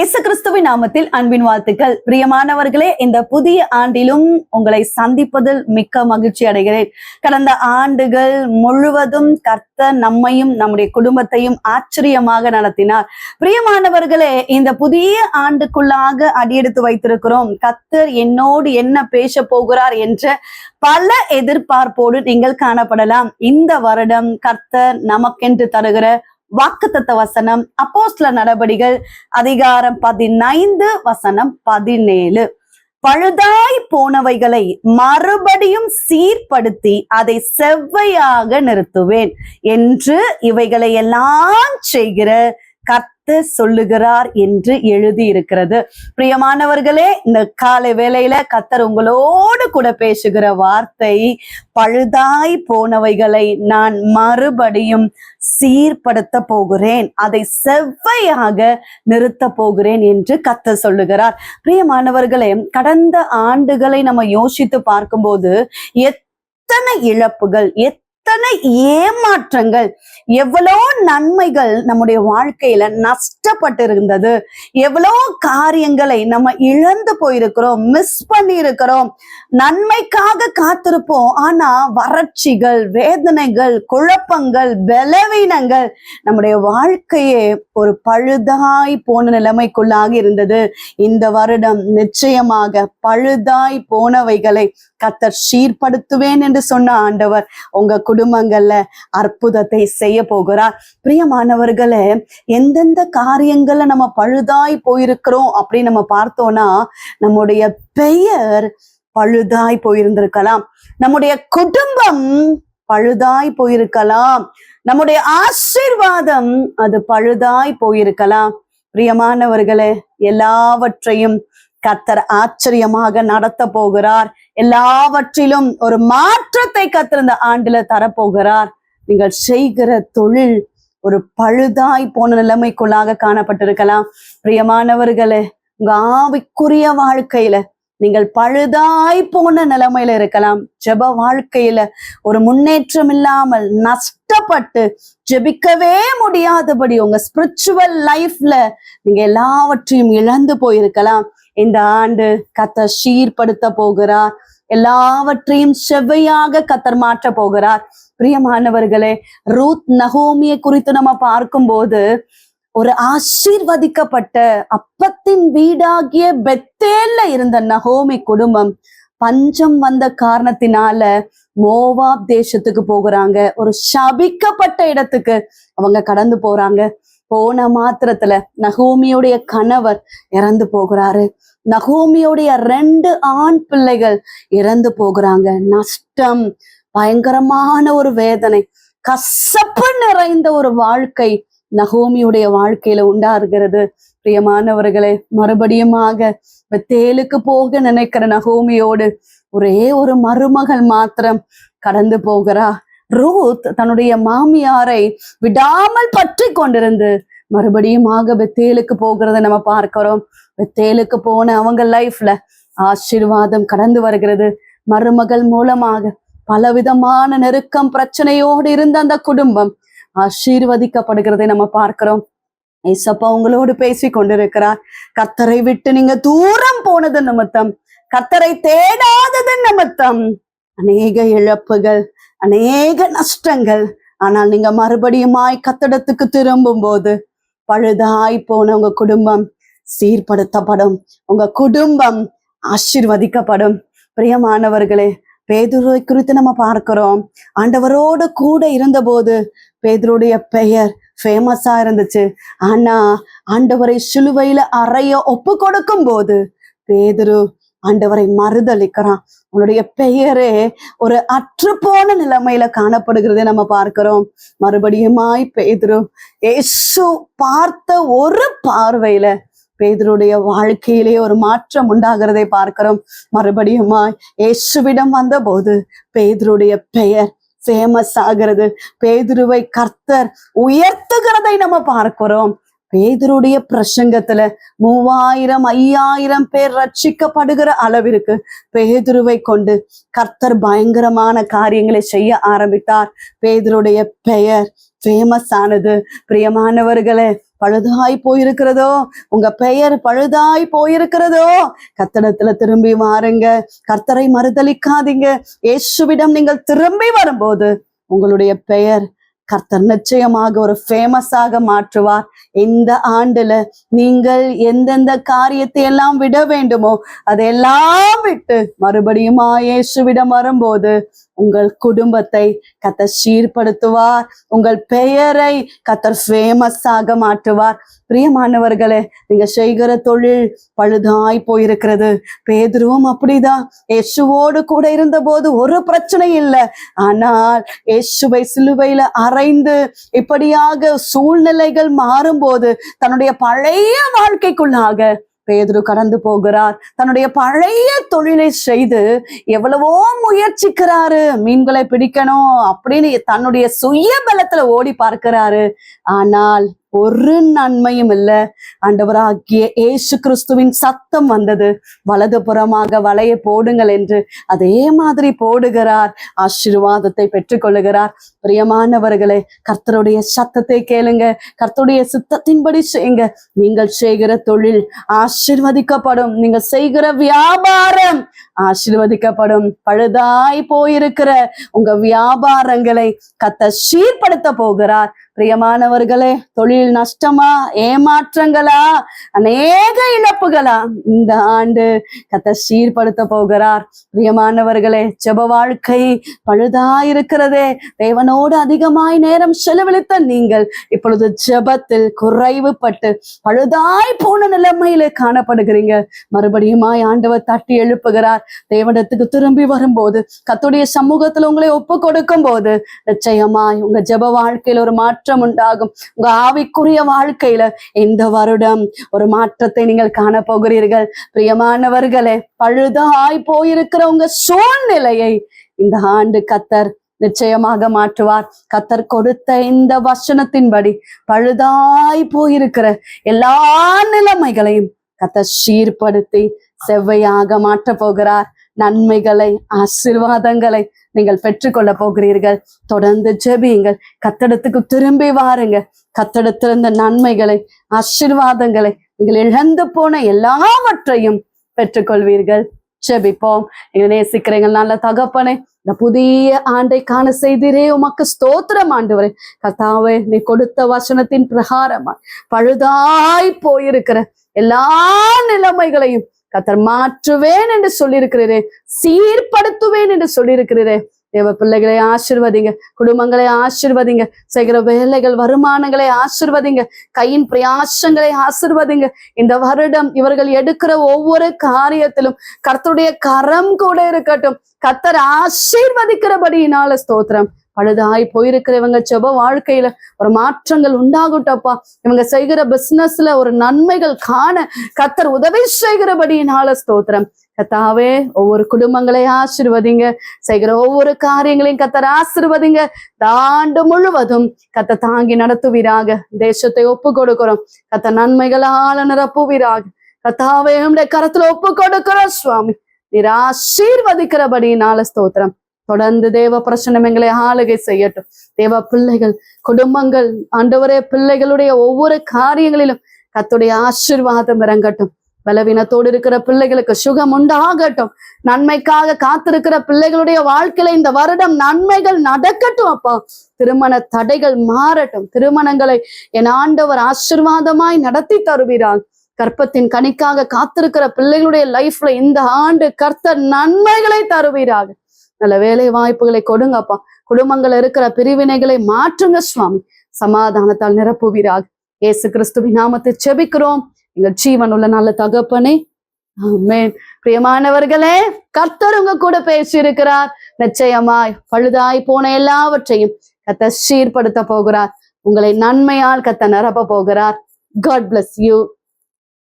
இசு கிறிஸ்துவின் நாமத்தில் அன்பின் வாழ்த்துக்கள். பிரியமானவர்களே இந்த புதிய ஆண்டிலும் உங்களை சந்திப்பதில் மிக்க மகிழ்ச்சி அடைகிறேன். கடந்த ஆண்டுகள் முழுவதும் கர்த்தர் நம்மையும் நம்முடைய குடும்பத்தையும் ஆச்சரியமாக நடத்தினார். பிரியமானவர்களே இந்த புதிய ஆண்டுக்குள்ளாக அடியெடுத்து வைத்திருக்கிறோம். கர்த்தர் என்னோடு என்ன பேச போகிறார் என்ற பல எதிர்பார்ப்போடு நீங்கள் காணப்படலாம். இந்த வருடம் கர்த்தர் நமக்கென்று தருகிற வாக்குத்தத்த வசனம் அப்போஸ்ல நடபடிகள் அதிகாரம் பதினைந்து வசனம் பதினேழு. பழுதாய் போனவைகளை மறுபடியும் சீர்படுத்தி அதை செவ்வையாக நிறுத்துவேன். என்று இவைகளை எல்லாம் செய்கிற கத்து சொல்லுகிறார் என்று எழுதி இருக்கிறது பிரியமானவர்களே இந்த காலை வேளையில கத்தர் உங்களோடு கூட பேசுகிற வார்த்தை பழுதாய் போனவைகளை நான் மறுபடியும் சீர்படுத்த போகிறேன் அதை செவ்வையாக நிறுத்த போகிறேன் என்று கத்த சொல்லுகிறார். பிரியமானவர்களே கடந்த ஆண்டுகளை நம்ம யோசித்து பார்க்கும்போது எத்தனை இழப்புகள் எத்தனை ஏமாற்றங்கள் எவ்வளோ நன்மைகள் நம்முடைய வாழ்க்கையில நஷ்டப்பட்டு இருந்தது எவ்வளோ காரியங்களை நம்ம இழந்து போயிருக்கிறோம் மிஸ் பண்ணி இருக்கிறோம் நன்மைக்காக காத்திருப்போம். ஆனா வறட்சிகள் வேதனைகள் குழப்பங்கள் பலவீனங்கள் நம்முடைய வாழ்க்கையே ஒரு பழுதாய் போன நிலைமைக்குள்ளாக இருந்தது. இந்த வருடம் நிச்சயமாக பழுதாய் போனவைகளை கத்தர் சீர்படுத்துவேன் என்று சொன்ன ஆண்டவர் உங்க குடும்பங்கள்ல அற்புதத்தை செய்ய போகிறார். பிரியமானவர்களே எந்தெந்த காரியங்கள்ல நம்ம பழுதாய் போயிருக்கிறோம் அப்படின்னு நம்ம பார்த்தோம்னா நம்முடைய பெயர் பழுதாய் போயிருந்திருக்கலாம். நம்முடைய குடும்பம் பழுதாய் போயிருக்கலாம். நம்முடைய ஆசீர்வாதம் அது பழுதாய் போயிருக்கலாம். பிரியமானவர்களே எல்லாவற்றையும் கத்தர் ஆச்சரியமாக நடத்த போகிறார். எல்லாவற்றிலும் ஒரு மாற்றத்தை கத்தர் இந்த ஆண்டுல தரப்போகிறார். நீங்கள் செய்கிற தொழில் ஒரு பழுதாய் போன நிலைமைக்குள்ளாக காணப்பட்டிருக்கலாம். பிரியமானவர்களே உங்க ஆவிக்குரிய வாழ்க்கையில நீங்கள் பழுதாய் போன நிலைமையில இருக்கலாம். ஜெப வாழ்க்கையில ஒரு முன்னேற்றம் இல்லாமல் நஷ்டப்பட்டு ஜெபிக்கவே முடியாதபடி உங்க ஸ்பிரிச்சுவல் லைஃப்ல நீங்க எல்லாவற்றையும் இழந்து போயிருக்கலாம். இந்த ஆண்டு கத்த சீர்படுத்த போகிறார். எல்லாவற்றையும் செவ்வையாக கத்தர் மாற்ற போகிறார். பிரியமானவர்களே ரூத் நகோமியை குறித்து நம்ம பார்க்கும்போது ஒரு ஆசீர்வதிக்கப்பட்ட அப்பத்தின் வீடாகிய பெத்தேல்ல இருந்த நகோமி குடும்பம் பஞ்சம் வந்த காரணத்தினால மோவாப் தேசத்துக்கு போகிறாங்க. ஒரு சபிக்கப்பட்ட இடத்துக்கு அவங்க கடந்து போறாங்க. போன மாத்திரத்துல நகோமியுடைய கணவர் இறந்து போகிறாரு. நகோமியுடைய ரெண்டு ஆண் பிள்ளைகள் இறந்து போகிறாங்க. நஷ்டம் பயங்கரமான ஒரு வேதனை கசப்பு நிறைந்த ஒரு வாழ்க்கை நகோமியுடைய வாழ்க்கையில உண்டாருகிறது பிரியமானவர்களே மறுபடியுமாக தேலுக்கு போக நினைக்கிற நகோமியோடு ஒரே ஒரு மருமகள் மாத்திரம் கடந்து போகிறா. ரூத் தன்னுடைய மாமியாரை விடாமல் பற்றி கொண்டிருந்து மறுபடியுமாக பெத்தேலுக்கு போகிறத நம்ம பார்க்கிறோம். பெத்தேலுக்கு போன அவங்க லைஃப்ல ஆசீர்வாதம் கடந்து வருகிறது. மருமகள் மூலமாக பலவிதமான நெருக்கம் பிரச்சனையோடு இருந்த அந்த குடும்பம் ஆசீர்வதிக்கப்படுகிறதை நம்ம பார்க்கிறோம். ஏசப்பா உங்களோடு பேசி கொண்டிருக்கிறார். கத்தரை விட்டு நீங்க தூரம் போனது நிமித்தம் கத்தரை தேடாதது நிமித்தம். அநேக இழப்புகள் அநேக நஷ்டங்கள். ஆனால் நீங்க மறுபடியுமாய் கத்தடத்துக்கு திரும்பும் போது பழுதாய் போன உங்க குடும்பம் சீர்படுத்தப்படும். உங்க குடும்பம் ஆசிர்வதிக்கப்படும். பிரியமானவர்களே பேதுருவை குறித்து நம்ம பார்க்கிறோம். ஆண்டவரோட கூட இருந்தபோது பேதுருடைய பெயர் ஃபேமஸா இருந்துச்சு. ஆனா ஆண்டவரை சிலுவையில அறைய ஒப்பு கொடுக்கும் போது பேதுரு ஆண்டவரை மறுதளிக்கிறான் உன்னுடைய பெயரே ஒரு அற்று போன நிலைமையில காணப்படுகிறதை நம்ம பார்க்கிறோம். மறுபடியுமாய் பேதுரு ஏசு பார்த்த ஒரு பார்வையில பேதருடைய வாழ்க்கையிலே ஒரு மாற்றம் உண்டாகிறதை பார்க்கிறோம். மறுபடியுமாய் இயேசுவிடம் வந்தபோது பேதருடைய பெயர் ஃபேமஸ் ஆகிறது. பேதுருவை கர்த்தர் உயர்த்துகிறதை நம்ம பார்க்கிறோம். பேதருடைய பிரசங்கத்துல மூவாயிரம் ஐயாயிரம் பேர் ரட்சிக்கப்படுகிற அளவிற்கு பேதுருவை கொண்டு கர்த்தர் பயங்கரமான காரியங்களை செய்ய ஆரம்பித்தார். பேதருடைய பெயர் ஃபேமஸ் ஆனது. பிரியமானவர்களே பழுதாய் போயிருக்கிறதோ? உங்க பெயர் பழுதாய் போயிருக்கிறதோ? கத்தடத்துல திரும்பி வாருங்க. கர்த்தரை மறுதலிக்காதீங்க. இயேசுவிடம் நீங்கள் திரும்பி வரும்போது உங்களுடைய பெயர் கர்த்தர் நிச்சயமாக ஒரு ஃபேமஸாக மாற்றுவார். இந்த ஆண்டுல நீங்கள் எந்தெந்த காரியத்தை எல்லாம் விட வேண்டுமோ அதையெல்லாம் விட்டு மறுபடியும் இயேசுவிடம் வரும்போது உங்கள் குடும்பத்தை கத்தர் சீர்படுத்துவார். உங்கள் பெயரை கத்தர் ஃபேமஸ் ஆக மாற்றுவார். பிரியமானவர்களே நீங்க செய்கிற தொழில் பழுதாய் போயிருக்கிறது. பேதுருவும் அப்படிதான். இயேசுவோடு கூட இருந்த போது ஒரு பிரச்சனை இல்லை. ஆனால் இயேசுவை சிலுவையில அறைந்து இப்படியாக சூழ்நிலைகள் மாறும்போது தன்னுடைய பழைய வாழ்க்கைக்குள்ளாக பேதுரு கடந்து போகிறார். தன்னுடைய பழைய தொழிலை செய்து எவ்வளவோ முயற்சிக்கிறாரு. மீன்களை பிடிக்கணும் அப்படின்னு தன்னுடைய சுய பலத்துல ஓடி பார்க்கிறாரு. ஆனால் ஒரு நன்மையும் இல்ல. ஆண்டவராகிய ஏசு கிறிஸ்துவின் சத்தம் வந்தது. வலதுபுறமாக வலைய போடுங்கள் என்று அதே மாதிரி போடுகிறார். ஆசீர்வாதத்தை பெற்றுக்கொள்ளுகிறார். பிரியமானவர்களே கர்த்தருடைய சத்தத்தை கேளுங்க. கர்த்தருடைய சித்தத்தின்படி செய்யுங்க. நீங்கள் செய்கிற தொழில் ஆசீர்வதிக்கப்படும். நீங்கள் செய்கிற வியாபாரம் ஆசிர்வதிக்கப்படும். பழுதாய் போயிருக்கிற உங்க வியாபாரங்களை கத்த சீர்படுத்த போகிறார். பிரியமானவர்களே தொழில் நஷ்டமா ஏமாற்றங்களா அநேக இழப்புகளா? இந்த ஆண்டு கத்த சீர்படுத்த போகிறார். பிரியமானவர்களே ஜெப வாழ்க்கை பழுதாயிருக்கிறதே. தேவனோடு அதிகமாய் நேரம் செலவழித்த நீங்கள் இப்பொழுது ஜெபத்தில் குறைவுபட்டு பழுதாய் போன நிலைமையில காணப்படுகிறீங்க. மறுபடியுமாய் ஆண்டவர் தட்டி எழுப்புகிறார். தேவனத்துக்கு திரும்பி வரும்போது கத்துடைய சமூகத்துல உங்களை ஒப்பு கொடுக்கும் போது நிச்சயமாய் உங்க ஜெப வாழ்க்கையில ஒரு மாற்றம் உண்டாகும் உங்க ஆவிக்குரிய வாழ்க்கையில இந்த வருடம் ஒரு மாற்றத்தை நீங்கள் காண போகிறீர்கள் பிரியமானவர்களே பழுதாய் போயிருக்கிற உங்க சூழ்நிலையை இந்த ஆண்டு கத்தர் நிச்சயமாக மாற்றுவார். கத்தர் கொடுத்த இந்த வசனத்தின்படி பழுதாய் போயிருக்கிற எல்லா நிலைமைகளையும் கத்தர் சீர்படுத்தி செவ்வையாக மாற்றப் போகிறார். நன்மைகளை ஆசீர்வாதங்களை நீங்கள் பெற்றுக்கொள்ள போகிறீர்கள். தொடர்ந்து ஜெபியுங்கள். கத்தடத்துக்கு திரும்பி வாருங்க கத்தடத்திலிருந்த நன்மைகளை ஆசீர்வாதங்களை நீங்கள் இழந்து போன எல்லாவற்றையும் பெற்றுக்கொள்வீர்கள். ஜெபிப்போம். எங்களை நேசிக்கிறீங்க நல்ல தகப்பனே இந்த புதிய ஆண்டை காண செய்திரே. உமக்கு ஸ்தோத்திரம் ஆண்டவரே. கத்தாவே நீ கொடுத்த வசனத்தின் பிரகாரமா பழுதாய் போயிருக்கிற எல்லா நிலைமைகளையும் கத்தர் மாற்றுவேன் என்று சொல்லியிருக்கிறீரே சீர்படுத்துவேன் என்று சொல்லியிருக்கிறீரே. தேவ பிள்ளைகளை ஆசிர்வதிங்க குடும்பங்களை ஆசிர்வதிங்க செய்கிற வேலைகள் வருமானங்களை ஆசிர்வதிங்க கையின் பிரயாசங்களை ஆசிர்வதிங்க. இந்த வருடம் இவர்கள் எடுக்கிற ஒவ்வொரு காரியத்திலும் கர்த்தருடைய கரம் கூட இருக்கட்டும். கத்தர் ஆசீர்வதிக்கிறபடியினால ஸ்தோத்திரம். பழுதாய் போயிருக்கிறவங்க செப வாழ்க்கையில ஒரு மாற்றங்கள் உண்டாகட்டப்பா இவங்க செய்கிற பிசினஸ்ல ஒரு நன்மைகள் காண கத்தர் உதவி செய்கிறபடியினால ஸ்தோத்திரம். கத்தாவே ஒவ்வொரு குடும்பங்களை ஆசிர்வதிங்க. செய்கிற ஒவ்வொரு காரியங்களையும் கத்தர் ஆசிர்வதிங்க. தாண்டு முழுவதும் கத்த தாங்கி நடத்துவீராக. தேசத்தை ஒப்பு கொடுக்கிறோம் கத்த நன்மைகளால நிரப்புவீராக. கத்தாவே உடைய கரத்துல ஒப்பு கொடுக்கிறோம் சுவாமி. நீர் ஆசீர்வதிக்கிறபடியினால ஸ்தோத்திரம். தொடர்ந்து தேவ பிரச்சனை எங்களை ஆளுகை செய்யட்டும். தேவ பிள்ளைகள் குடும்பங்கள் ஆண்டவரே பிள்ளைகளுடைய ஒவ்வொரு காரியங்களிலும் கத்துடைய ஆசீர்வாதம் இறங்கட்டும். பலவீனத்தோடு இருக்கிற பிள்ளைகளுக்கு சுகம் உண்டாகட்டும். நன்மைக்காக காத்திருக்கிற பிள்ளைகளுடைய வாழ்க்கையில இந்த வருடம் நன்மைகள் நடக்கட்டும் அப்பா. திருமண தடைகள் மாறட்டும். திருமணங்களை என் ஆண்டவர் ஆசீர்வாதமாய் நடத்தி தருவீரால் கற்பத்தின் கணிக்காக காத்திருக்கிற பிள்ளைகளுடைய லைஃப்ல இந்த ஆண்டு கர்த்தர் நன்மைகளை தருவீராக. நல்ல வேலை வாய்ப்புகளை கொடுங்கப்பா. குடும்பங்கள் இருக்கிற பிரிவினைகளை மாற்றுங்க சுவாமி. சமாதானத்தால் நிரப்புவீராக. இயேசு கிறிஸ்துவின் நாமத்தை செபிக்கிறோம். எங்கள் ஜீவன் உள்ள நல்ல தகப்பனே ஆமென். பிரியமானவர்களே கர்த்தர் உங்க கூட பேசியிருக்கிறார். நிச்சயமாய் பழுதாய் போன எல்லாவற்றையும் கத்த சீர்படுத்த போகிறார். உங்களை நன்மையால் கத்த நிரப்ப போகிறார். God bless you